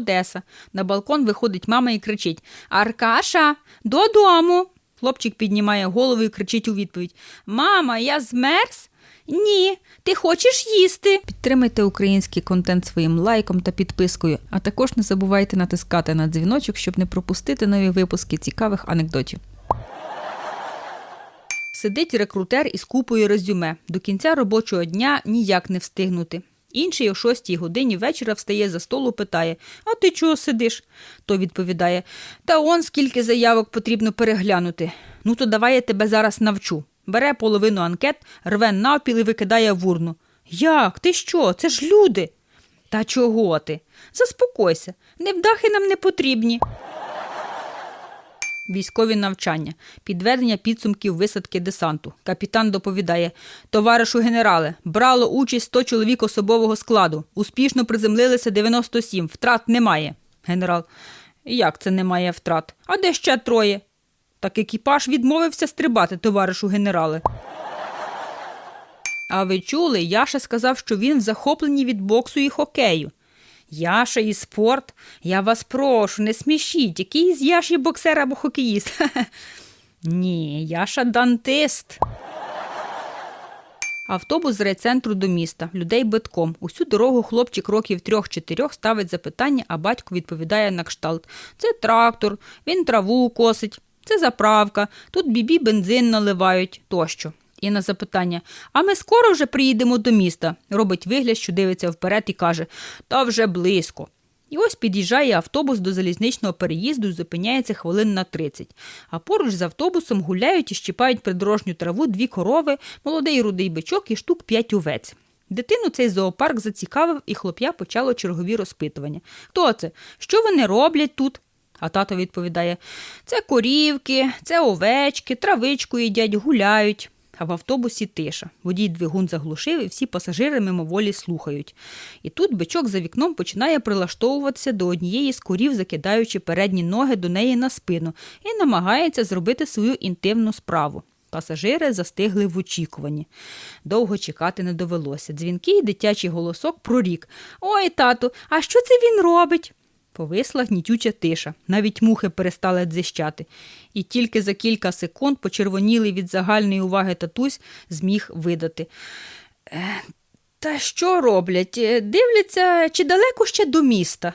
Одеса. На балкон виходить мама і кричить Аркаша, додому. Хлопчик піднімає голову і кричить у відповідь Мама, я змерз? Ні, ти хочеш їсти. Підтримайте український контент своїм лайком та підпискою, а також не забувайте натискати на дзвіночок, щоб не пропустити нові випуски цікавих анекдотів. Сидить рекрутер із купою резюме. До кінця робочого дня ніяк не встигнути. Інший о шостій годині вечора встає за столу, питає: А ти чого сидиш? Той відповідає: Та он скільки заявок потрібно переглянути. Ну то давай я тебе зараз навчу. Бере половину анкет, рве навпіл і викидає в урну. Як? Ти що? Це ж люди. Та чого ти? Заспокойся, невдахи нам не потрібні. Військові навчання, підведення підсумків висадки десанту. Капітан доповідає: товаришу генерале, брало участь 100 чоловік особового складу. Успішно приземлилися 97, втрат немає. Генерал. Як це немає втрат? А де ще троє? Так екіпаж відмовився стрибати, товаришу генерале. А ви чули, Яша сказав, що він в захопленні від боксу і хокею. Яша і спорт? Я вас прошу, не смішіть, який з Яші боксер або хокеїст? Ні, Яша дантист. Автобус з райцентру до міста, людей битком. Усю дорогу хлопчик років трьох-чотирьох ставить запитання, а батько відповідає на кшталт. Це трактор, він траву косить, це заправка, тут бібі бензин наливають тощо. І на запитання: А ми скоро вже приїдемо до міста? робить вигляд, що дивиться вперед і каже: Та вже близько. І ось під'їжджає автобус до залізничного переїзду і зупиняється хвилин на 30. А поруч з автобусом гуляють і щіпають придорожню траву дві корови, молодий рудий бичок і штук п'ять овець. Дитину цей зоопарк зацікавив, і хлоп'я почало чергові розпитування. Хто це? Що вони роблять тут? А тато відповідає: це корівки, це овечки, травичку їдять, гуляють. А в автобусі тиша. Водій двигун заглушив, і всі пасажири мимоволі слухають. І тут бичок за вікном починає прилаштовуватися до однієї з корів, закидаючи передні ноги до неї на спину, і намагається зробити свою інтимну справу. Пасажири застигли в очікуванні. Довго чекати не довелося. Дзвінкий дитячий голосок прорік. Ой, тату, а що це він робить? Повисла гнітюча тиша, навіть мухи перестали дзищати, і тільки за кілька секунд почервонілий від загальної уваги татусь зміг видати. «Е, Та що роблять? Е, Дивляться, чи далеко ще до міста?